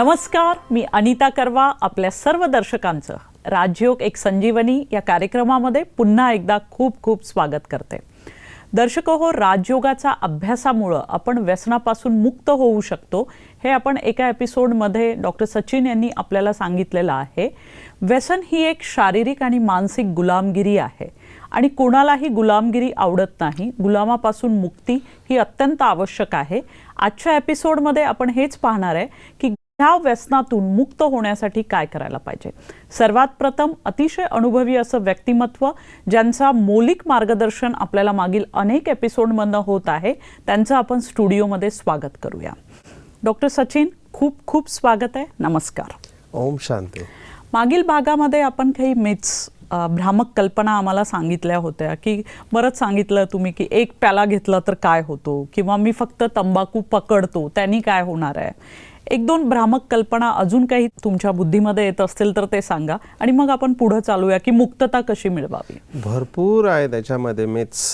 नमस्कार मी अनिता करवा आपल्या सर्व दर्शकांचं. राजयोग एक संजीवनी या कार्यक्रमामध्ये पुन्हा एकदा खूप खूप स्वागत करते. दर्शक हो राजयोगाचा अभ्यासामुळं आपण व्यसनापासून मुक्त होऊ शकतो हे आपण एका एपिसोडमध्ये डॉक्टर सचिन यांनी आपल्याला सांगितलेलं आहे. व्यसन ही एक शारीरिक आणि मानसिक गुलामगिरी आहे. आणि कोणालाही गुलामगिरी आवडत नाही गुलामापासून मुक्ती ही अत्यंत आवश्यक आहे. आजच्या एपिसोडमध्ये आपण हेच पाहणार आहे की ह्या व्यसनातून मुक्त होण्यासाठी काय करायला पाहिजे? सर्वात प्रथम अतिशय अनुभवी असं व्यक्तिमत्व ज्यांचा मौलिक मार्गदर्शन आपल्याला मागील अनेक एपिसोडमधनं होत आहे त्यांचं आपण स्टुडिओमध्ये स्वागत करूया. डॉक्टर सचिन खूप खूप स्वागत आहे. नमस्कार. ओम शांती. मागील भागामध्ये आपण काही मिथ्स भ्रामक कल्पना आम्हाला सांगितल्या होत्या की बरंच सांगितलं तुम्ही की एक प्याला घेतला तर काय होतो? किंवा मी फक्त तंबाखू पकडतो त्यांनी काय होणार आहे? एक दोन भ्रामक कल्पना अजून काही तुमच्या बुद्धीमध्ये येत असतील तर ते सांगा. आणि मग आपण पुढे चालूया की मुक्तता कशी मिळवावी? भरपूर आहे त्याच्यामध्ये मिथ्स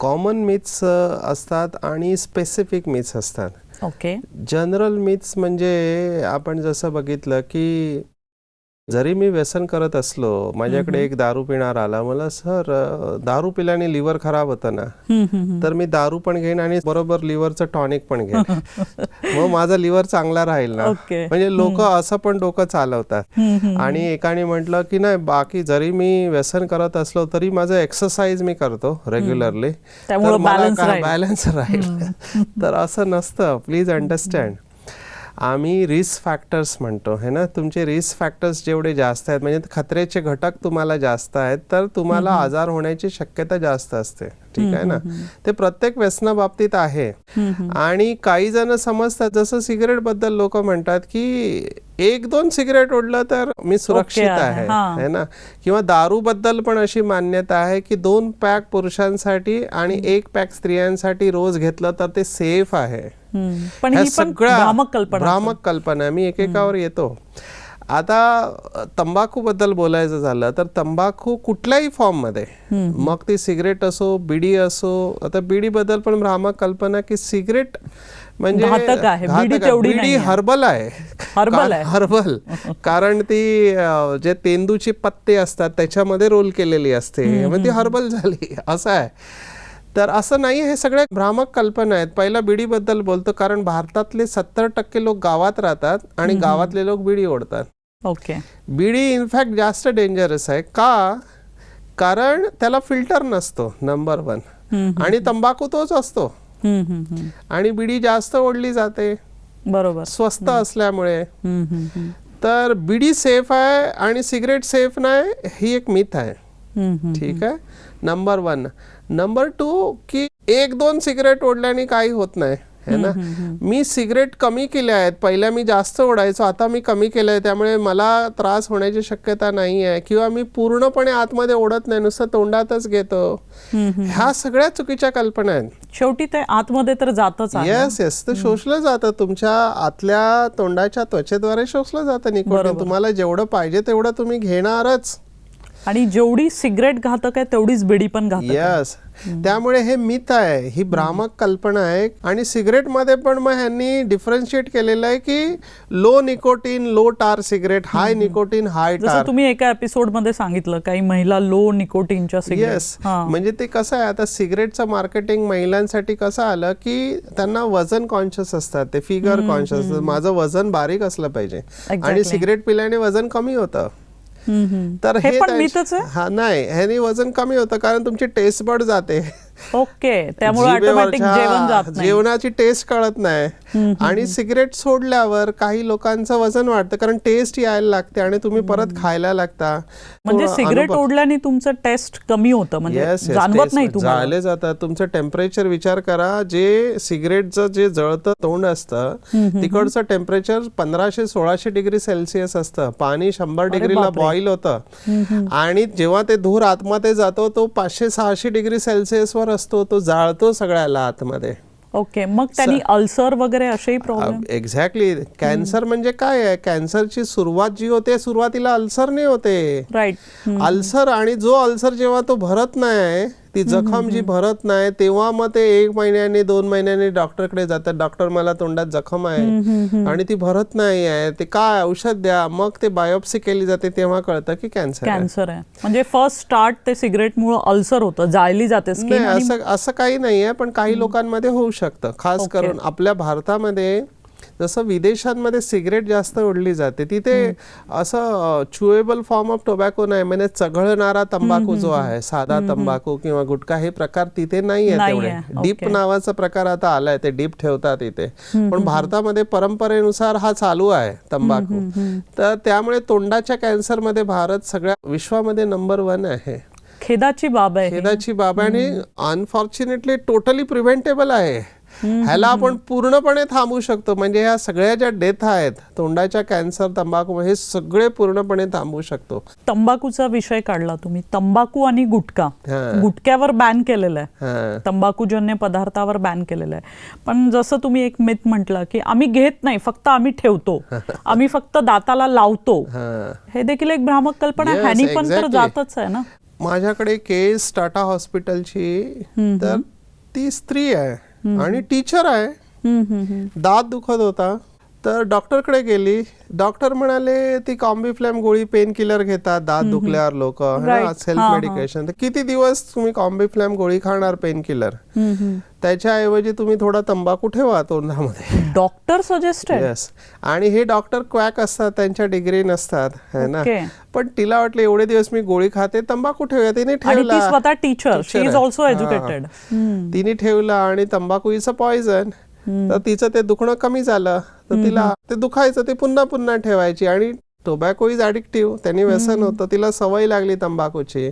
कॉमन मिथ्स असतात आणि स्पेसिफिक मिथ्स असतात. ओके जनरल मिथ्स म्हणजे आपण जसं बघितलं की जरी मी व्यसन करत असलो माझ्याकडे एक दारू पिणार आला मला सर दारू पिल्याने लिव्हर खराब होतं ना. तर मी दारू पण घेईन आणि बरोबर लिव्हरचं टॉनिक पण घेईन. मग माझा लिव्हर चांगला राहील ना. म्हणजे लोक असं पण डोकं चालवतात. आणि एकाने म्हटलं की नाही बाकी जरी मी व्यसन करत असलो तरी माझं एक्सरसाइज मी करतो रेग्युलरली. बॅलन्स राहील. तर असं नसतं. प्लीज अंडरस्टँड आम्ही रिस्क फॅक्टर्स म्हणतो है ना? तुमचे रिस्क फॅक्टर्स जेवढे जास्त आहेत म्हणजे खतरेचे घटक तुम्हाला जास्त आहेत तर तुम्हाला आजार होण्याची शक्यता जास्त असते. ठीक आहे ना? ते प्रत्येक व्यसना बाबतीत आहे आणि काही जण समजतात जसं सिगरेटबद्दल लोक म्हणतात की एक दोन सिगरेट ओढलं तर मी सुरक्षित आहे, हां. ना? किंवा दारू बद्दल पण अशी मान्यता आहे की दोन पॅक पुरुषांसाठी आणि एक पॅक स्त्रियांसाठी रोज घेतलं तर ते सेफ आहे. पण ही सगळ्या भ्रामक कल्पना. मी एकेकावर येतो. आता तंबाखू बद्दल बोलायचं झालं तर तंबाखू कुठल्याही फॉर्ममध्ये मग ती सिगरेट असो बिडी असो आता बिडी बद्दल पण भ्रामक कल्पना की सिगरेट म्हणजे बिडी. हर्बल आहे. हर्बल कारण ती जे तेंदूची पत्ते असतात त्याच्यामध्ये रोल केलेली असते. मग ती हर्बल झाली. असं आहे. तर असं नाही हे सगळे भ्रामक कल्पना आहेत. पहिला बिडीबद्दल बोलतो कारण भारतातले सत्तर टक्के लोक गावात राहतात आणि गावातले लोक बिडी ओढतात. ओके बिडी इनफॅक्ट जास्त डेंजरस आहे. का? कारण त्याला फिल्टर नसतो नंबर वन आणि तंबाखू तोच असतो. आणि बिडी जास्त ओढली जाते. बरोबर. स्वस्त असल्यामुळे. तर बिडी सेफ आहे आणि सिगरेट सेफ नाही ही एक मिथ आहे. ठीक आहे? नंबर वन नंबर टू की एक दोन सिगरेट ओढल्याने काही होत नाही. है ना? मी सिगरेट कमी केल्या आहेत. पहिल्या मी जास्त ओढायचो आता मी कमी केलंय. त्यामुळे मला त्रास होण्याची शक्यता नाही आहे किंवा मी पूर्णपणे आतमध्ये ओढत नाही नुसतं तोंडातच घेतो. ह्या सगळ्या चुकीच्या कल्पना आहेत. शेवटी ते आतमध्ये तर जातच आहे येस येस ते शोषलं जातं. तुमच्या आतल्या तोंडाच्या त्वचेद्वारे शोषलं जातं निकोटीन. तुम्हाला जेवढं पाहिजे तेवढं तुम्ही घेणारच. आणि जेवढी सिगरेट घातक आहे तेवढीच बिडी पण घातक आहे. यस त्यामुळे हे मिथ आहे. ही भ्रामक कल्पना आहे. आणि सिगरेटमध्ये पण मग ह्यांनी डिफरन्शिएट केलेलं आहे की low nicotine low tar cigarette high nicotine high tar तुम्ही एका एपिसोडमध्ये सांगितलं काही महिला लो निकोटीनच्या सिगरेट येस म्हणजे ते कसं आहे आता सिगरेटचं मार्केटिंग महिलांसाठी कसं आलं की त्यांना वजन कॉन्शियस असतात. ते फिगर कॉन्शियस माझं वजन बारीक असलं पाहिजे. आणि सिगरेट पिल्याने वजन कमी होतं. तर हे पण आहे? हा नाही. ह्यानी वजन कमी होतं कारण तुमची टेस्ट बड जाते. ओके त्यामुळे ऑटोमॅटिक जेवण जात नाही. जेवणाची टेस्ट कळत नाही. आणि सिगरेट सोडल्यावर काही लोकांचं वजन वाढतं कारण टेस्ट यायला लागते आणि तुम्ही परत खायला लागता. म्हणजे सिगरेट अनुभव- ओढल्याने तुमचं टेस्ट कमी होतं म्हणजे Yes, yes, जाणवत taste नाही तुम्हाला. झाले जातात. तुमचं टेम्परेचर विचार करा. जे सिगरेटचं जे जळतं तोंड असतं तिकडचं टेम्परेचर पंधराशे सोळाशे डिग्री सेल्सिअस असतं. पाणी शंभर डिग्रीला बॉईल होतं. आणि जेव्हा ते धूर आतमध्ये जातो तो पाचशे सहाशे डिग्री सेल्सिअस असतो तो जाळतो सगळ्याला आतमध्ये. ओके मग त्यांनी अल्सर वगैरे असेही प्रॉब्लेम एक्झॅक्टली कॅन्सर म्हणजे काय आहे? कॅन्सरची सुरुवात जी होते सुरुवातीला अल्सरने होते. राईट अल्सर आणि जो अल्सर जेव्हा तो भरत नाही ती जखम जी भरत नाही तेव्हा मग ते एक महिन्याने दोन महिन्याने डॉक्टरकडे जातात. डॉक्टर मला तोंडात जखम आहे आणि ती भरत नाही आहे. ते काय औषध द्या? मग ते बायोप्सी केली जाते तेव्हा कळतं की कॅन्सर आहे. कॅन्सर आहे. म्हणजे फर्स्ट स्टार्ट ते सिगरेटमुळे अल्सर होतं जाळली जाते नाही असं असं काही नाहीये पण काही लोकांमध्ये होऊ शकतं. खास. करून आपल्या भारतामध्ये जसं विदेशांमध्ये सिगरेट जास्त ओढली जाते तिथे असं चुएबल फॉर्म ऑफ टोबॅको नाही म्हणजे चघळणारा तंबाखू जो आहे साधा तंबाखू किंवा गुटखा हे प्रकार तिथे नाहीये नाहीये, तेवढे डीप. नावाचा प्रकार आता आलाय ते डीप ठेवतात इथे. पण भारतामध्ये परंपरेनुसार हा चालू आहे तंबाखू. तर त्यामुळे तोंडाच्या कॅन्सरमध्ये भारत सगळ्या विश्वामध्ये नंबर वन आहे. खेदाची बाब आहे. खेदाची बाब आहे आणि अनफॉर्च्युनेटली टोटली प्रिव्हेंटेबल आहे. ह्याला आपण पूर्णपणे थांबवू शकतो. म्हणजे ह्या सगळ्या ज्या डेथ आहेत तोंडाच्या कॅन्सर तंबाखू हे सगळे पूर्णपणे थांबवू शकतो. तंबाखूचा विषय काढला तुम्ही. तंबाखू आणि गुटखा. गुटक्यावर बॅन केलेलं आहे. तंबाखूजन्य पदार्थावर बॅन केलेलं आहे. पण जसं तुम्ही एक मिथ म्हटलं की आम्ही घेत नाही फक्त आम्ही ठेवतो. आम्ही फक्त दाताला लावतो. हा. देखील एक भ्रामक कल्पना ह्यानी पण तर. जातच आहे ना. माझ्याकडे केस टाटा हॉस्पिटलची. तर ती स्त्री आहे. आणि टीचर आहे. दात दुखत होता तर डॉक्टरकडे गेली. डॉक्टर म्हणाले ती कॉम्बी फ्लॅम गोळी पेन किलर घेतात दात दुखल्यावर लोक. सेल्फ. मेडिकेशन तर किती दिवस तुम्ही कॉम्बी फ्लॅम गोळी खाणार पेन किलर. त्याच्याऐवजी तुम्ही थोडा तंबाखू ठेवा तोंडामध्ये. डॉक्टर सजेस्टेड येस आणि हे डॉक्टर क्वॅक असतात त्यांच्या डिग्री नसतात है ना. पण तिला वाटलं एवढे दिवस मी गोळी खाते तंबाखू ठेवूया. तिने ठेवला. स्वतः teacher she is. Also. Educated तिने ठेवला आणि तंबाखू इज अ पॉइझन तर तिचं ते दुखणं कमी झालं. तर तिला ते दुखायचं ते पुन्हा पुन्हा ठेवायची. आणि टोबॅको इज ऍडिक्टिव्ह त्यांनी व्यसन होतं. तिला सवय लागली तंबाखूची.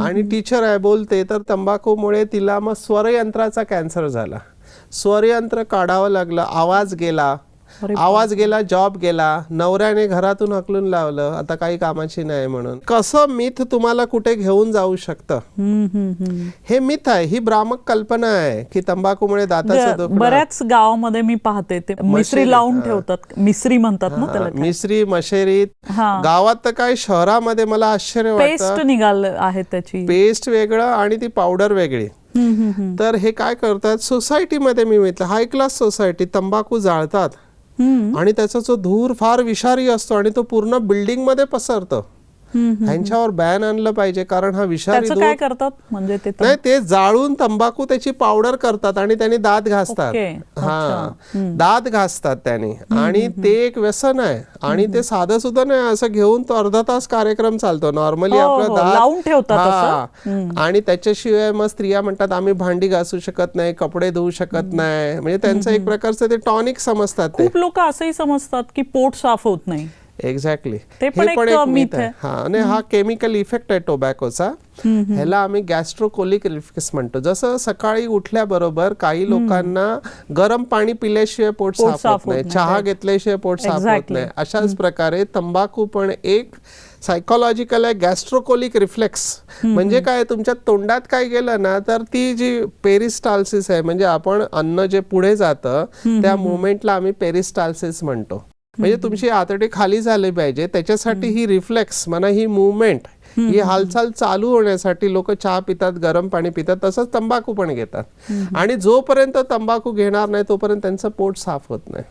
आणि टीचर आहे बोलते तर तंबाखूमुळे तिला मग स्वरयंत्राचा कॅन्सर झाला. स्वरयंत्र काढावं लागलं आवाज गेला. आवाज गेला जॉब गेला नवऱ्याने घरातून हकलून लावलं आता काही कामाची नाही म्हणून. कसं मिथ तुम्हाला कुठे घेऊन जाऊ शकतं? हे मिथ आहे ही भ्रामक कल्पना आहे की तंबाखूमुळे दाताचं बऱ्याच गावामध्ये मी पाहते ते मिसरी लावून ठेवतात. मिसरी म्हणतात ना त्याला मिसरी मशेरीत गावात तर काय शहरामध्ये मला आश्चर्य पेस्ट वाटतं निघाल आहे त्याची. पेस्ट वेगळं आणि ती पावडर वेगळी. तर हे काय करतात? सोसायटीमध्ये मी म्हटलं हाय क्लास सोसायटी तंबाखू जाळतात. आणि त्याचा जो धूर फार विषारी असतो आणि तो पूर्ण बिल्डिंगमध्ये पसरतो. ह्यांच्यावर बॅन आणलं पाहिजे कारण हा विषारी काय करतात? म्हणजे नाही ते जाळून तंबाखू त्याची पावडर करतात आणि त्यांनी दात घासतात. हा. दात घासतात त्यांनी. आणि ते एक व्यसन आहे. आणि ते साधं सुद्धा नाही असं घेऊन तो अर्धा तास कार्यक्रम चालतो. नॉर्मली हो, आपलं हो, दात लावून ठेवतात. आणि त्याच्याशिवाय मग स्त्रिया म्हणतात आम्ही भांडी घासू शकत नाही कपडे धुवू शकत नाही. म्हणजे त्यांचं एक प्रकारचं ते टॉनिक समजतात ते. खूप लोक असंही समजतात की पोट साफ होत नाही. एक्झॅक्टली ते पण एक myth आहे. हा आणि हा केमिकल इफेक्ट आहे टोबॅकोचा ह्याला आम्ही गॅस्ट्रोकोलिक रिफ्लेक्स म्हणतो. जसं सकाळी उठल्याबरोबर काही लोकांना गरम पाणी पिल्याशिवाय पोट साफ होत नाही. चहा घेतल्याशिवाय पोट साफ होत. नाही. अशाच प्रकारे तंबाखू पण एक सायकोलॉजिकल आहे गॅस्ट्रोकोलिक रिफ्लेक्स म्हणजे काय तुमच्या तोंडात काय गेलं ना तर ती जी पेरिस्टाल्सिस आहे म्हणजे आपण अन्न जे पुढे जातं त्या मुवमेंटला आम्ही पेरिस्टाल्सिस म्हणतो. म्हणजे तुमची आतडे खाली झाले पाहिजे त्याच्यासाठी ही रिफ्लेक्स म्हणा ही मुवमेंट ही हालचाल चालू होण्यासाठी लोक चहा पितात गरम पाणी पितात तसंच तंबाखू पण घेतात. आणि जोपर्यंत तंबाखू घेणार नाही तोपर्यंत त्यांचं पोट साफ होत नाही.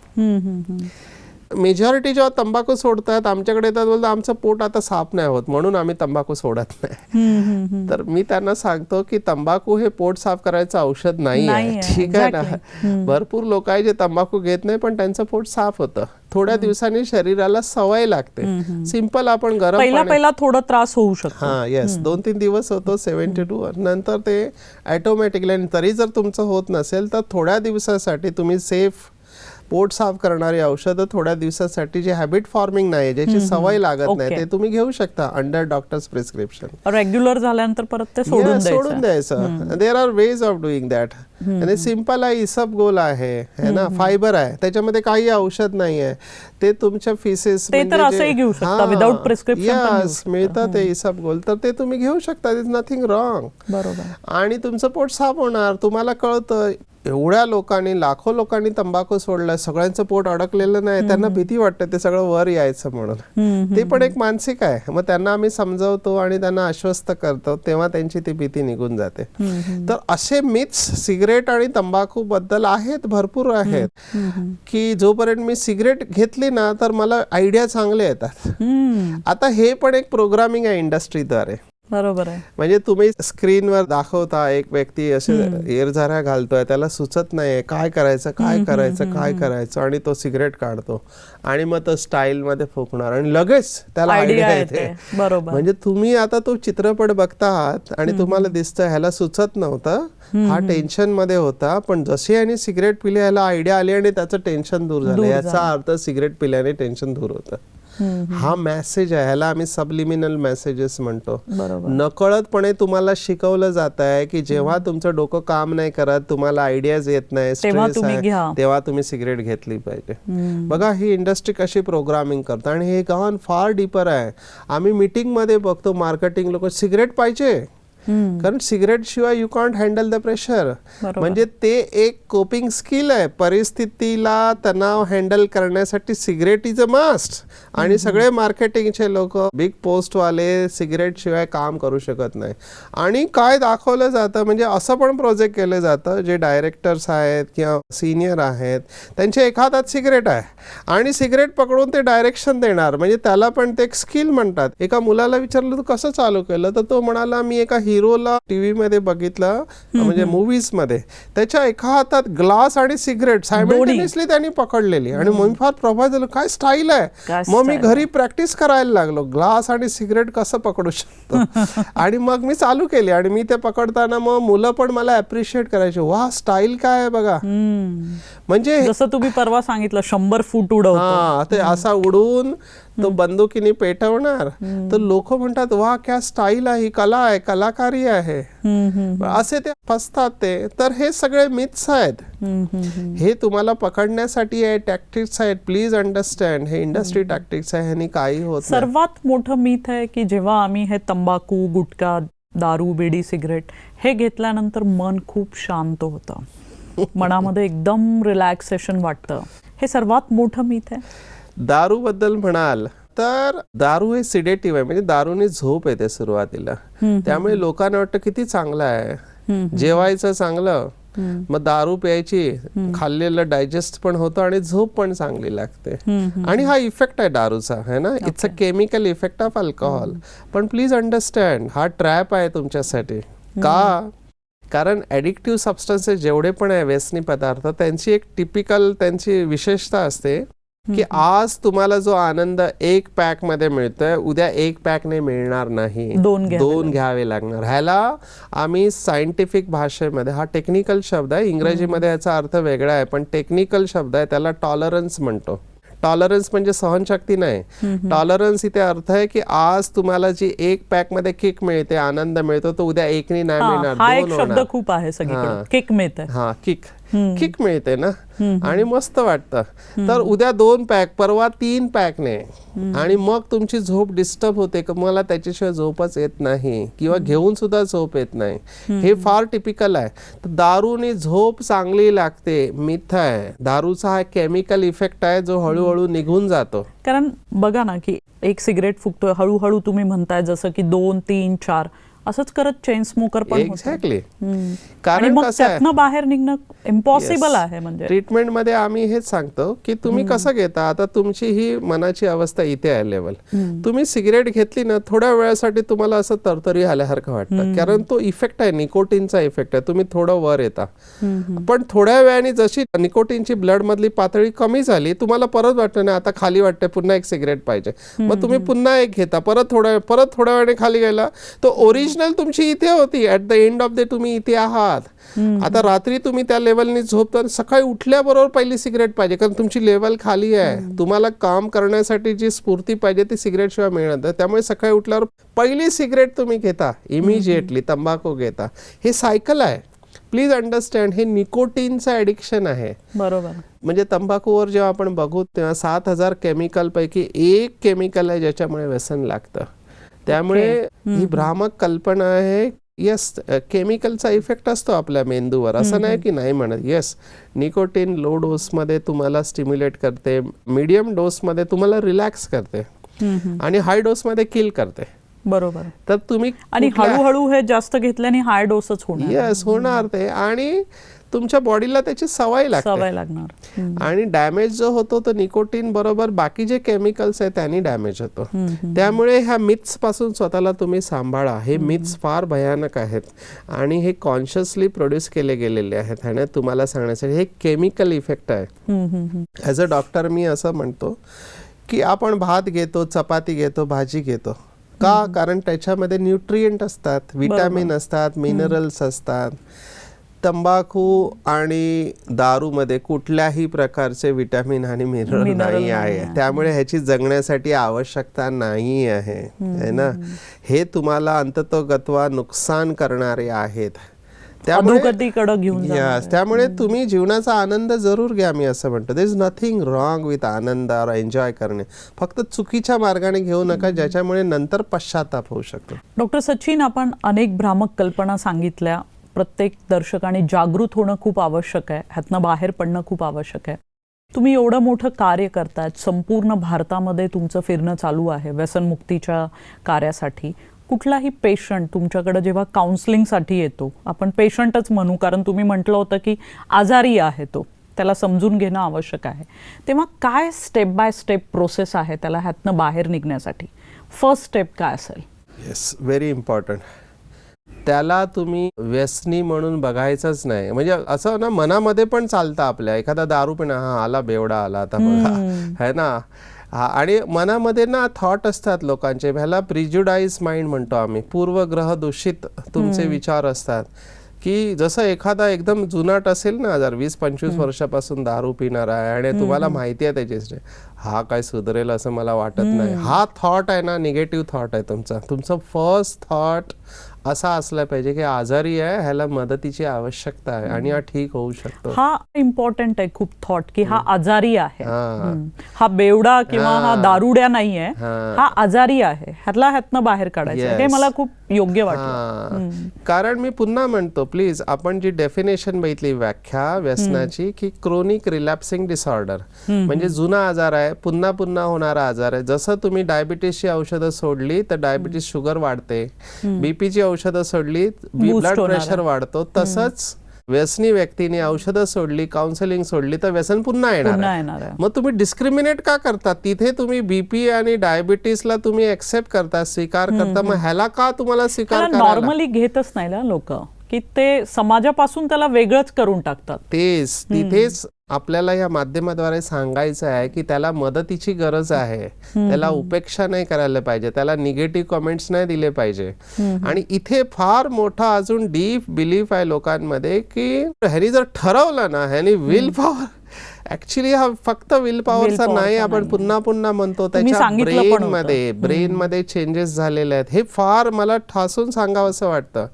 मेजॉरिटी जेव्हा तंबाखू सोडतात आमच्याकडे येतात बोलतात आमचं पोट आता साफ नाही होत म्हणून आम्ही तंबाखू सोडत नाही. तर मी त्यांना सांगतो की तंबाखू हे पोट साफ करायचं औषध नाही आहे ठीक आहे. ना? भरपूर लोक आहे जे तंबाखू घेत नाही पण त्यांचं पोट साफ होतं. थोड्या दिवसांनी शरीराला सवय लागते. सिंपल आपण गरम पहिला पहिला थोडा त्रास होऊ शकतो. हा येस दोन तीन दिवस होतो सेव्हन्टी टू. नंतर ते ऑटोमॅटिकली आणि तरी जर तुमचं होत नसेल तर थोड्या दिवसासाठी तुम्ही सेफ पोट साफ करणारी औषधं थोड्या दिवसासाठी जे हॅबिट फॉर्मिंग नाही ज्याची सवय लागत नाही. ते तुम्ही घेऊ शकता अंडर डॉक्टर्स प्रिस्क्रिप्शन रेग्युलर झाल्यानंतर परत ते सोडून द्यायचं. There are ways of doing that आणि सिंपल आहे इसब गोल आहे है ना? फायबर आहे. त्याच्यामध्ये काही औषध नाही आहे ते तुमच्या फिसेस घेऊ शकता. मिळतं ते इसब गोल. तर ते तुम्ही घेऊ शकता इज नथिंग रॉंग बरोबर. आणि तुमचं पोट साफ होणार तुम्हाला कळतं एवढ्या लोकांनी लाखो लोकांनी तंबाखू सोडलाय सगळ्यांचं पोट अडकलेलं नाही त्यांना भीती वाटते ते सगळं वर यायचं म्हणून. ते पण एक मानसिक आहे. मग त्यांना आम्ही समजवतो आणि त्यांना आश्वस्त करतो तेव्हा त्यांची ती भीती निघून जाते. तर असे मिथ्स सिगरेट आणि तंबाखू बद्दल आहेत भरपूर आहेत. की जोपर्यंत मी सिगरेट घेतली ना तर मला आयडिया चांगले येतात. आता हे पण एक प्रोग्रामिंग आहे इंडस्ट्रीद्वारे. बरोबर आहे. म्हणजे तुम्ही स्क्रीनवर दाखवता एक व्यक्ती असे एरझाऱ्या घालतोय त्याला सुचत नाहीये काय करायचं काय करायचं काय करायचं आणि तो सिगरेट काढतो आणि मग तो स्टाईल मध्ये फुकणार आणि लगेच त्याला आयडिया येते. बरोबर. म्हणजे तुम्ही आता तो चित्रपट बघता आहात आणि तुम्हाला दिसतं ह्याला सुचत नव्हतं. हा टेन्शनमध्ये होता पण जशी याने सिगरेट पिली ह्याला आयडिया आली आणि त्याचं टेन्शन दूर झालं. याचा अर्थ सिगरेट पिल्याने टेन्शन दूर होतं. हा मेसेज आहे. ह्याला आम्ही सबलिमिनल मेसेजेस म्हणतो. नकळतपणे तुम्हाला शिकवलं जात आहे की जेव्हा तुमचं डोकं काम नाही करत तुम्हाला आयडियाज येत नाही स्ट्रेस तुम्ही आहे. तेव्हा तुम्ही सिगरेट घेतली पाहिजे. बघा ही इंडस्ट्री कशी प्रोग्रामिंग करतं. आणि हे गहन फार डीपर आहे. आम्ही मीटिंगमध्ये बघतो मार्केटिंग लोक सिगरेट पाहिजे? कारण सिगरेट शिवाय you can't handle the pressure. म्हणजे ते एक कोपिंग स्किल आहे. परिस्थितीला तणाव हँडल करण्यासाठी सिगरेट इज अ मस्ट आणि सगळे मार्केटिंगचे लोक बिग पोस्टवाले सिगरेट शिवाय काम करू शकत नाही. आणि काय दाखवलं जातं म्हणजे असं पण प्रोजेक्ट केलं जातं जे डायरेक्टर्स आहेत किंवा सिनियर आहेत त्यांच्या एका हातात सिगरेट आहे. आणि सिगरेट पकडून ते डायरेक्शन देणार. म्हणजे त्याला पण ते एक स्किल म्हणतात. एका मुलाला विचारलं तू कसं चालू केलं? तर तो म्हणाला मी एका हिरोला टीव्ही मध्ये बघितलं म्हणजे मुव्हीजमध्ये त्याच्या एका हातात ग्लास आणि सिगरेट सायमल्टेनियसली त्यांनी पकडलेली. आणि मी फार प्रभावित झालो काय स्टाईल आहे? मग मी घरी प्रॅक्टिस करायला लागलो. ग्लास आणि सिगरेट कसं पकडू शकतो? आणि मग मी चालू केली. आणि मी ते पकडताना मग मुलं पण मला अप्रिशिएट करायचे. वा स्टाईल काय आहे बघा. म्हणजे जसं तुम्ही परवा सांगितलं शंभर फूट उडवतो. हा ते असा उडून तो बंदुकीने पेटवणार. तर लोक म्हणतात वा क्या स्टाईल आहे ही कला आहे कलाकारी आहे. असे ते फसतात ते. तर हे सगळे मिथ्स आहेत. हे तुम्हाला पकडण्यासाठी आहे टॅक्टिक्स आहेत. प्लीज अंडरस्टँड हे इंडस्ट्री टॅक्टिक्स आहे ह्यानी काही होत सर्वात मोठं मीथ आहे की जेव्हा आम्ही हे तंबाखू गुटखा दारू बिडी सिगरेट हे घेतल्यानंतर मन खूप शांत होतं. मनामध्ये एकदम रिलॅक्सेशन वाटतं. हे सर्वात मोठं मीथ आहे. दारू बद्दल म्हणाल तर दारू हे सिडेटिव्ह आहे. म्हणजे दारूने झोप येते सुरुवातीला. त्यामुळे लोकांना वाटतं किती चांगलं आहे. जेवायचं चांगलं मग दारू प्यायची खाल्लेलं डायजेस्ट पण होतं आणि झोप पण चांगली लागते. आणि हा इफेक्ट आहे दारूचा है ना? It's a chemical effect of alcohol पण प्लीज अंडरस्टँड हा ट्रॅप आहे तुमच्यासाठी. का? कारण ॲडिक्टिव्ह सबस्टन्सेस जेवढे पण आहे व्यसनी पदार्थ त्यांची एक टिपिकल त्यांची विशेषता असते. की आज तुम्हाला जो आनंद एक पॅकमध्ये मिळतोय उद्या एक पॅकने मिळणार नाही. दोन घ्यावे दोन घ्यावे लागणार. ह्याला आम्ही सायंटिफिक भाषेमध्ये हा टेक्निकल शब्द आहे इंग्रजीमध्ये याचा अर्थ वेगळा आहे पण टेक्निकल शब्द आहे त्याला टॉलरन्स म्हणतो. टॉलरन्स म्हणजे सहनशक्ती नाही. टॉलरन्स इथे अर्थ आहे की आज तुम्हाला जी एक पॅकमध्ये किक मिळते आनंद मिळतो तो उद्या एकनी नाही मिळणार हा खूप आहे सगळीकडे. हा. किक किक मिळते ना? आणि मस्त वाटतं. तर उद्या दोन पॅक परवा तीन पॅकने आणि मग तुमची झोप डिस्टर्ब होते का? मला त्याच्याशिवाय झोपच येत नाही. किंवा घेऊन सुद्धा झोप येत नाही. हे फार टिपिकल आहे. तर दारूने झोप चांगली लागते मिथ आहे दारूचा हा केमिकल इफेक्ट आहे जो हळूहळू निघून जातो. कारण बघा ना की एक सिगरेट फुकतोय हळूहळू तुम्ही म्हणताय जसं की दोन तीन चार. असंच करत चेन स्मोकर पण होतं. एक्झॅक्टली कारण कसं बाहेर निघणं इम्पॉसिबल. आहे म्हणजे. ट्रीटमेंटमध्ये आम्ही हेच सांगतो की तुम्ही कसं घेता? आता तुमची ही मनाची अवस्था इथे आहे लेवल तुम्ही सिगरेट घेतली ना थोड्या वेळासाठी तुम्हाला असं तरतरी आल्यासारखं वाटतं. कारण तो इफेक्ट आहे निकोटीनचा इफेक्ट आहे. तुम्ही थोडं वर येता. पण थोड्या वेळाने जशी निकोटीनची ब्लड मधली पातळी कमी झाली तुम्हाला परत वाटतं ना आता खाली वाटते पुन्हा एक सिगरेट पाहिजे. मग तुम्ही पुन्हा एक घेता. परत थोड्या परत थोड्या वेळाने खाली गेला तो ओरिजिनल तुमची इथे होती. At the end of the तुम्ही इथे आहात. आता रात्री तुम्ही त्या लेवलनी झोपता सकाळी उठल्याबरोबर पहिली सिगरेट पाहिजे. कारण तुमची लेवल खाली आहे. तुम्हाला काम करण्यासाठी जी स्फूर्ती पाहिजे ती सिगरेट शिवाय नाही. त्यामुळे सकाळी उठल्यावर पहिली सिगरेट तुम्ही घेता. इमिजिएटली तंबाखू घेता. हे सायकल आहे. प्लीज अंडरस्टँड हे निकोटीनचं ॲडिक्शन आहे. बरोबर. म्हणजे तंबाखूवर जेव्हा आपण बघू तेव्हा सात हजार केमिकल पैकी एक केमिकल आहे ज्याच्यामुळे व्यसन लागतं. त्यामुळे ही भ्रामक कल्पना आहे. येस केमिकलचा इफेक्ट असतो आपल्या मेंदूवर. असं नाही की नाही म्हणत. येस निकोटीन लो डोसमध्ये तुम्हाला स्टिम्युलेट करते. मीडियम डोसमध्ये तुम्हाला रिलॅक्स करते. आणि हाय डोसमध्ये किल करते. बरोबर. तर तुम्ही आणि हळूहळू हे जास्त घेतल्याने हाय डोसच होणार. येस होणार ते. आणि तुमच्या बॉडीला त्याची सवय लागते. सवय लागणार. आणि डॅमेज जो होतो तो निकोटीन बरोबर बाकी जे केमिकल्स आहेत त्यांनी डॅमेज होतो. त्यामुळे ह्या मिथ्सपासून स्वतःला तुम्ही सांभाळा. हे मिथ्स फार भयानक आहेत. आणि हे कॉन्शियसली प्रोड्यूस केले गेलेले आहेत. आणि तुम्हाला सांगण्यासाठी हे केमिकल इफेक्ट आहे. ॲज अ डॉक्टर मी असं म्हणतो की आपण भात घेतो चपाती घेतो भाजी घेतो. का? कारण त्याच्यामध्ये न्यूट्रिएंट असतात विटॅमिन असतात मिनरल्स असतात. तंबाखू आणि दारूमध्ये कुठल्याही प्रकारचे विटॅमिन आणि मिनरल नाही आहे. त्यामुळे ह्याची जगण्यासाठी आवश्यकता नाही आहे. है ना? हे तुम्हाला अंततोगत्वा नुकसान करणारे आहेत. Yes, त्यामुळे तुम्ही जीवनाचा आनंद जरूर घ्या मी असं म्हणतो. There is nothing wrong with आनंद और एन्जॉय करणे. फक्त चुकीच्या मार्गाने घेऊ नका ज्याच्यामुळे नंतर पश्चाताप होऊ शकतो. डॉक्टर सचिन आपण अनेक भ्रामक कल्पना सांगितल्या. प्रत्येक दर्शकाने जागृत होणं खूप आवश्यक आहे ह्यातनं बाहेर पडणं खूप आवश्यक आहे. तुम्ही एवढं मोठं कार्य करतायत संपूर्ण भारतामध्ये तुमचं फिरणं चालू आहे व्यसनमुक्तीच्या कार्यासाठी. कुठलाही पेशंट तुमच्याकडे जेव्हा काउन्सिलिंगसाठी येतो आपण पेशंटच म्हणू कारण तुम्ही म्हटलं होतं की आजारी आहे तो त्याला समजून घेणं आवश्यक आहे. तेव्हा काय स्टेप बाय स्टेप प्रोसेस आहे त्याला ह्यातनं बाहेर निघण्यासाठी? फर्स्ट स्टेप काय असेल? येस व्हेरी इम्पॉर्टंट त्याला तुम्ही व्यसनी म्हणून बघायचंच नाही. म्हणजे असं ना मनामध्ये पण चालतं आपल्या. एखादा दारू पिणं हा आला बेवडा आला आता बघा. है ना? हा आणि मनामध्ये ना थॉट असतात लोकांचे. ह्याला प्रिज्युडाईज माइंड म्हणतो आम्ही. पूर्वग्रह दूषित तुमचे विचार असतात. की जसं एखादा एकदम जुनाट असेल ना जर वीस पंचवीस वर्षापासून दारू पिणार आहे आणि तुम्हाला माहिती आहे त्याची history. हा काय सुधरेल असं मला वाटत नाही. हा थॉट आहे ना निगेटिव्ह थॉट आहे तुमचा. तुमचं फर्स्ट थॉट असा असला पाहिजे की आजारी आहे ह्याला मदतीची आवश्यकता आहे आणि हा ठीक होऊ शकतो. हा इम्पॉर्टंट आहे खूप थॉट की हा आजारी आहे. हा. बेवडा किंवा हा दारुड्या नाहीये हा. हा आजारी आहे. ह्यातला ह्यातनं बाहेर काढायचं हे. मला खूप योग्य वाटलं. हा. कारण मी पुन्हा म्हणतो प्लीज आपण जी डेफिनेशन बघितली व्याख्या व्यसनाची की क्रोनिक रिलॅप्सिंग डिसऑर्डर म्हणजे जुना आजार आहे पुन्हा पुन्हा होणारा आजार आहे. जसं तुम्ही डायबिटीसची औषधं सोडली तर डायबिटीस शुगर वाढते. बीपीची औषधं सोडली Boost ब्लड प्रेशर वाढतो तसंच व्यसनी व्यक्तीने औषधं सोडली काउन्सिलिंग सोडली तर व्यसन पुन्हा येणार मग तुम्ही डिस्क्रिमिनेट का करता? तिथे तुम्ही बीपी आणि डायबिटीसला तुम्ही एक्सेप्ट करता स्वीकार करता मग ह्याला का तुम्हाला स्वीकार नॉर्मली घेतच नाही ना लोक. की ते समाजापासून त्याला वेगळंच करून टाकतात. तेच तिथेच आपल्याला या माध्यमाद्वारे सांगायचं आहे की त्याला मदतीची गरज आहे. त्याला उपेक्षा नाही करायला पाहिजे. त्याला निगेटिव्ह कमेंट्स नाही दिले पाहिजे. आणि इथे फार मोठा अजून डीप बिलीफ आहे लोकांमध्ये की ह्यानी जर ठरवलं ना ह्यानी विल पॉवर ऍक्च्युली हा फक्त विल पॉवरचा नाही आपण. पुन्हा पुन्हा म्हणतो त्याच्या ब्रेन. मध्ये ब्रेन मध्ये चेंजेस झालेले आहेत. हे फार मला ठासून सांगावं असं वाटतं.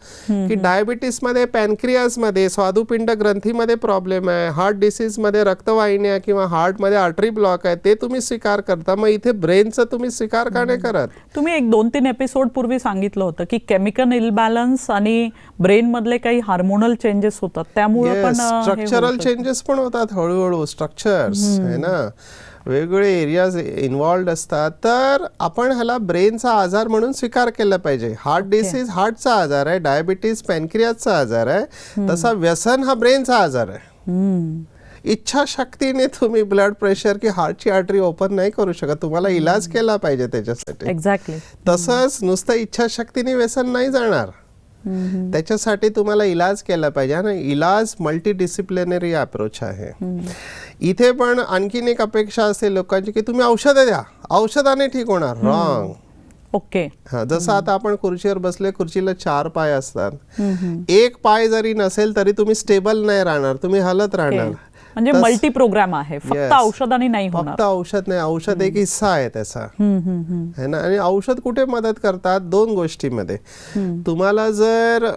की डायबिटीसमध्ये पॅनक्रियासमध्ये स्वादुपिंड ग्रंथीमध्ये प्रॉब्लेम आहे. हार्ट डिसीजमध्ये रक्तवाहिन्या किंवा हार्टमध्ये आर्टरी ब्लॉक आहे ते तुम्ही स्वीकार करता. मग इथे ब्रेनचं तुम्ही स्वीकार का नाही करत? तुम्ही एक दोन तीन एपिसोड पूर्वी सांगितलं होतं की केमिकल इलबॅलन्स आणि ब्रेन मधले काही हार्मोनल चेंजेस होतात. त्यामुळे पण स्ट्रक्चरल. चेंजेस पण होतात हळूहळू. स्ट्रक्चर्स आहे ना? वेगवेगळे एरियाज इन्वॉल्ड असतात. तर आपण ह्याला ब्रेनचा आजार म्हणून स्वीकार केला पाहिजे. हार्ट डिसीज हार्टचा आजार आहे डायबिटीस पॅनक्रियाचा आजार आहे. तसा व्यसन हा ब्रेनचा आजार आहे. इच्छाशक्तीने तुम्ही ब्लड प्रेशर की हार्टची आर्टरी ओपन नाही करू शकत. तुम्हाला इलाज केला पाहिजे त्याच्यासाठी. एक्झॅक्टली तसंच नुसतं इच्छाशक्तीने व्यसन नाही जाणार. त्याच्यासाठी तुम्हाला इलाज केला पाहिजे. आणि इलाज मल्टी डिसिप्लिनरी अप्रोच आहे इथे पण आणखीन एक अपेक्षा असते लोकांची की तुम्ही औषधं द्या. औषधाने ठीक होणार. Wrong okay. हा जसं आता आपण खुर्चीवर बसले खुर्चीला चार पाय असतात. एक पाय जरी नसेल तरी तुम्ही स्टेबल नाही राहणार तुम्ही हलत राहणार. म्हणजे मल्टी प्रोग्राम आहे. फक्त. औषधाने नाही फक्त औषध नाही औषध एक हिस्सा आहे त्याचा. है ना? आणि औषध कुठे मदत करतात? दोन गोष्टीमध्ये. तुम्हाला जर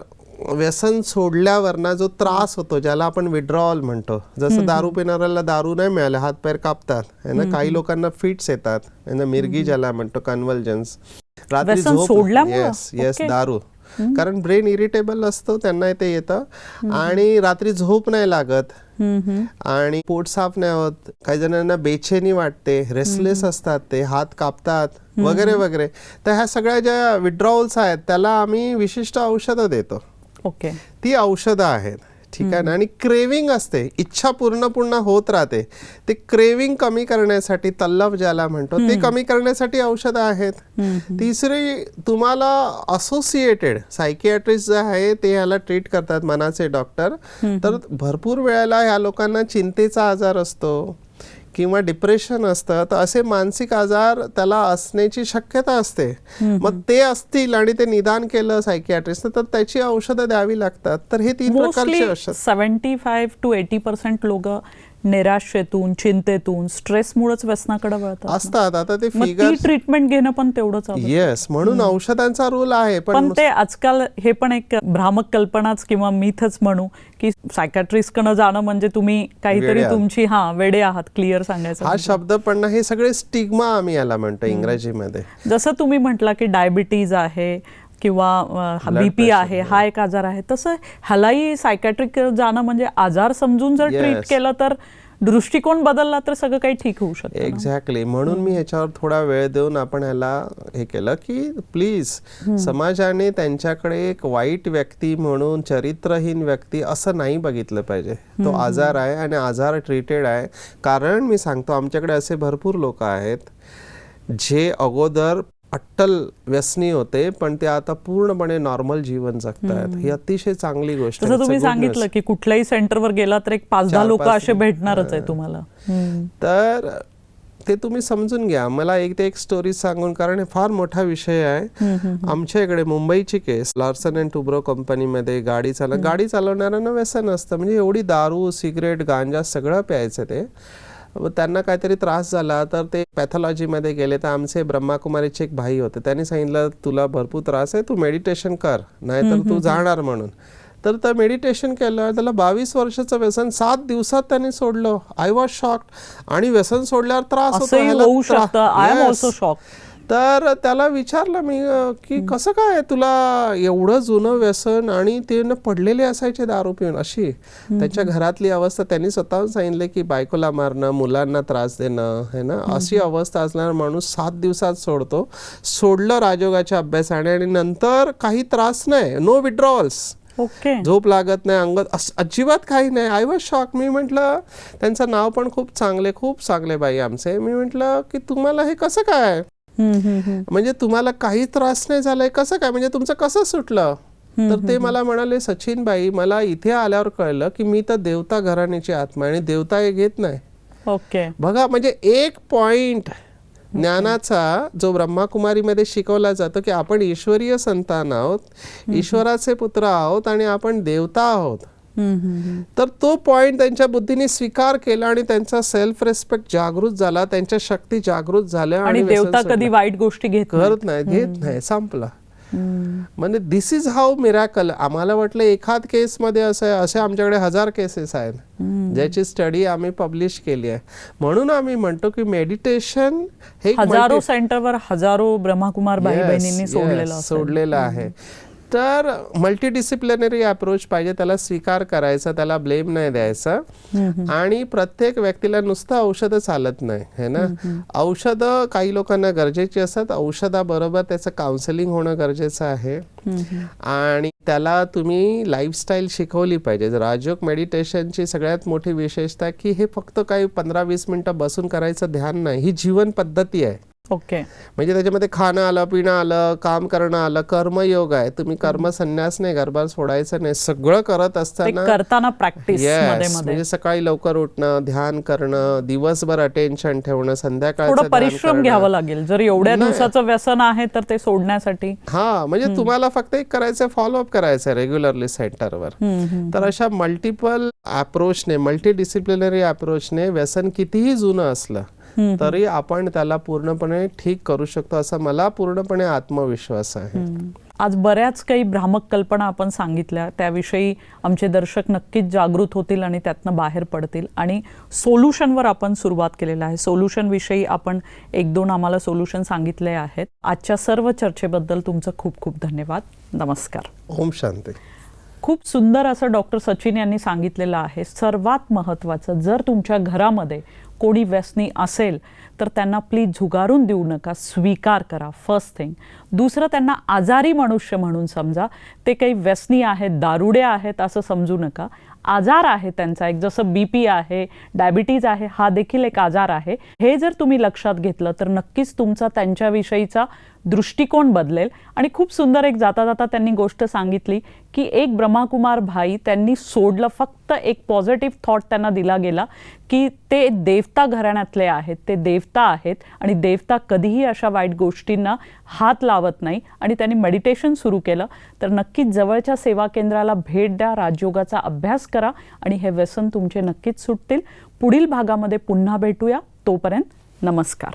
व्यसन सोडल्यावर ना जो त्रास होतो ज्याला आपण विड्रॉल म्हणतो. जसं दारू पिणाऱ्याला दारू नाही मिळाले हात पाय कापतात. है ना? काही लोकांना फिट्स येतात. है ना? मिरगी ज्याला म्हणतो कन्व्हल्जन्स रात्री झोप? Yes yes. दारू. कारण ब्रेन इरिटेबल असतो त्यांना ते येतं. आणि रात्री झोप नाही लागत. आणि पोट साफ नाही होत. काही जणांना बेचैनी वाटते रेस्टलेस असतात ते हात कापतात वगैरे वगैरे. तर ह्या सगळ्या ज्या विड्रॉवल्स आहेत त्याला आम्ही विशिष्ट औषधं देतो. ओके. ती औषधं आहेत ठीक आहे ना? आणि क्रेविंग असते इच्छा पूर्ण पूर्ण होत राहते. ते क्रेविंग कमी करण्यासाठी तल्लफ ज्याला म्हणतो ते कमी करण्यासाठी औषधं आहेत. तिसरी तुम्हाला असोसिएटेड सायकियाट्रिस्ट जे आहे ते ह्याला ट्रीट करतात मनाचे डॉक्टर तर भरपूर वेळेला ह्या लोकांना चिंतेचा आजार असतो. किंवा डिप्रेशन असतं तर असे मानसिक आजार त्याला असण्याची शक्यता असते. मग ते असतील आणि ते निदान केलं सायकियाट्रिस्ट तर त्याची औषधं द्यावी लागतात. तर हे तीन प्रकारचे seventy five to eighty percent लोक निराशेतून चिंतेतून स्ट्रेसमुळेच व्यसनाकडे वळतात असतात आता ते फिगर ट्रीटमेंट घेणं पण तेवढंच. येस म्हणून औषधांचा रूल आहे पण ते आजकाल हे पण एक भ्रामक कल्पनाच किंवा मिथच म्हणू की सायकॅट्रिस्टकडे जाणं म्हणजे तुम्ही काहीतरी. तुमची हा वेडे आहात क्लिअर सांगायचं हा म्हणजे. शब्द पण हे सगळे स्टिग्मा आम्ही याला म्हणतो इंग्रजीमध्ये जसं तुम्ही म्हटला की डायबिटीज आहे किंवा बीपी pressure, आहे हा. एक आजार आहे तसं ह्यालाही सायकॅट्रिक जाणं म्हणजे आजार समजून जर ट्रीट. केलं तर दृष्टिकोन बदलला तर सगळं काही ठीक होऊ शकतं. एक्झॅक्टली म्हणून मी ह्याच्यावर थोडा वेळ देऊन आपण ह्याला हे केलं की प्लीज समाजाने त्यांच्याकडे एक वाईट व्यक्ती म्हणून चरित्रहीन व्यक्ती असं नाही बघितलं पाहिजे. तो आजार आहे आणि आजार ट्रीटेड आहे. कारण मी सांगतो आमच्याकडे असे भरपूर लोक आहेत जे अगोदर अट्टल व्यसनी होते पण ते आता पूर्णपणे नॉर्मल जीवन जगतायत. ही अतिशय चांगली गोष्ट आहे. जसं तुम्ही सांगितलं. की कुठल्याही सेंटरवर गेला तर एक पाच दहा लोक असे. भेटणारच आहे तुम्हाला. तर ते तुम्ही समजून घ्या. मला एक ते एक स्टोरी सांगून कारण हे फार मोठा विषय आहे. आमच्या इकडे मुंबईची केस लार्सन अँड टुब्रो कंपनीमध्ये गाडी चालव गाडी चालवणाऱ्यांना व्यसन असतं. म्हणजे एवढी दारू सिगरेट गांजा सगळं प्यायचं ते. त्यांना काहीतरी त्रास झाला तर ते पॅथॉलॉजीमध्ये गेले. तर आमचे ब्रह्माकुमारीचे एक भाई होते. त्यांनी सांगितलं तुला भरपूर त्रास आहे तू मेडिटेशन कर नाहीतर तू जाणार म्हणून. तर त्या मेडिटेशन केलं. त्याला बावीस वर्षाचं व्यसन सात दिवसात त्यांनी सोडलं. आय वॉज शॉक्ड आणि व्यसन सोडल्यावर त्रास होतो त्रा- त्याला विचारलं मी की कसं काय तुला एवढं जुनं व्यसन आणि ते पडलेले असायचे दारू पिऊन? अशी त्याच्या घरातली अवस्था. त्यांनी स्वतःहून सांगितले की बायकोला मारणं मुलांना त्रास देणं है ना? अशी अवस्था असणारा माणूस सात दिवसात सोडतो. सोडलं राजयोगाच्या अभ्यासाने आणि नंतर काही त्रास नाही नो विड्रॉवल्स ओके. झोप लागत नाही अंग अस- अजिबात काही नाही. आय वॉज शॉक मी म्हटलं त्यांचं नाव पण खूप चांगले खूप चांगले बाई आमचे. मी म्हटलं की तुम्हाला हे कसं काय? म्हणजे तुम्हाला काही त्रास नाही झालाय? कसं काय? म्हणजे तुमचं कसं सुटलं? तर ते मला म्हणाले सचिन बाई मला इथे आल्यावर कळलं की मी तर देवता घराण्याची आत्मा आणि देवता हे घेत नाही. ओके. बघा म्हणजे एक पॉइंट ज्ञानाचा जो ब्रह्माकुमारीमध्ये शिकवला जातो की आपण ईश्वरीय संतान आहोत ईश्वराचे पुत्र आहोत आणि आपण देवता आहोत. तर तो पॉइंट त्यांच्या बुद्धीने स्वीकार केला आणि त्यांचा सेल्फ रेस्पेक्ट जागृत झाला त्यांच्या शक्ती जागृत झाल्या आणि देवता. कधी वाईट गोष्टी घेत. करत नाही घेत नाही संपला. म्हणजे दिस इज हाऊ मिराकल आम्हाला वाटलं एखाद केस मध्ये असं आहे असे आमच्याकडे हजार केसेस आहेत ज्याची स्टडी आम्ही पब्लिश केली आहे म्हणून आम्ही म्हणतो की मेडिटेशन हे हजारो सेंटरवर हजारो ब्रह्माकुमार. सोडलेलं आहे तर मल्टीडिसिप्लिनरी अप्रोच पाहिजे त्याला स्वीकार करायचा त्याला ब्लेम नाही द्यायचा. आणि प्रत्येक व्यक्तीला नुसतं औषधं चालत नाही है ना? औषधं काही लोकांना गरजेची असतात. औषधाबरोबर त्याचं काउन्सिलिंग होणं गरजेचं आहे. आणि त्याला तुम्ही लाईफस्टाईल शिकवली पाहिजे. राजयोग मेडिटेशनची सगळ्यात मोठी विशेषता की हे फक्त काही पंधरा वीस मिनिटं बसून करायचं ध्यान नाही. ही जीवन पद्धती आहे. ओके. म्हणजे त्याच्यामध्ये खाणं आलं पिणं आलं काम करणं आलं कर्मयोग आहे. तुम्ही कर्म संन्यास नाही घरबार सोडायचं नाही. सगळं करत असताना करताना प्रॅक्टिस म्हणजे सकाळी लवकर उठणं ध्यान करणं दिवसभर अटेन्शन ठेवणं ध्यान परिश्रम. घ्यावं लागेल. जर एवढ्या. दिवसाचं व्यसन आहे तर ते सोडण्यासाठी. हा म्हणजे तुम्हाला फक्त एक करायचं फॉलोअप करायचं रेग्युलरली सेंटरवर तर अशा मल्टिपल अप्रोचने मल्टी डिसिप्लिनरी अप्रोचने व्यसन कितीही जुनं असलं तरी आपण त्याला पूर्णपणे ठीक करू शकतो असा मला पूर्णपणे आत्मविश्वास आहे. आज बऱ्याच काही भ्रामक कल्पना आपण सांगितल्या. त्याविषयी आमचे दर्शक नक्कीच जागृत होतील आणि त्यातनं बाहेर पडतील. आणि सोल्युशनवर आपण सुरुवात केलेलं आहे. सोल्युशनविषयी आपण एक दोन आम्हाला सोल्युशन सांगितले आहेत. आजच्या सर्व चर्चेबद्दल तुमचं खूप खूप धन्यवाद. नमस्कार. ओम शांती. खूप सुंदर असं डॉक्टर सचिन यांनी सांगितलेलं आहे. सर्वात महत्त्वाचं जर तुमच्या घरामध्ये कोणी व्यसनी असेल तर त्यांना प्लीज झुगारून देऊ नका स्वीकार करा फर्स्ट थिंग दुसरं त्यांना आजारी मनुष्य म्हणून समजा. ते काही व्यसनी आहेत दारुडे आहेत असं समजू नका. आजार आहे त्यांचा एक जसं बी पी आहे डायबिटीज आहे हा देखील एक आजार आहे. हे जर तुम्ही लक्षात घेतलं तर नक्कीच तुमचा त्यांच्याविषयीचा दृष्टिकोन बदलेल. आणि खूप सुंदर एक जाता जाता त्यांनी गोष्ट सांगितली की एक ब्रह्माकुमार भाई त्यांनी सोडलं फक्त एक पॉझिटिव्ह थॉट त्यांना दिला गेला की ते देवता घराण्यातले आहेत ते देवता आहेत आणि देवता कधीही अशा वाईट गोष्टींना हात लावत नाही. आणि त्यांनी मेडिटेशन सुरू केलं. तर नक्कीच जवळच्या सेवा केंद्राला भेट द्या राजयोगाचा अभ्यास करा आणि हे व्यसन तुमचे नक्कीच सुटतील. पुढील भागामध्ये पुन्हा भेटूया. तोपर्यंत नमस्कार.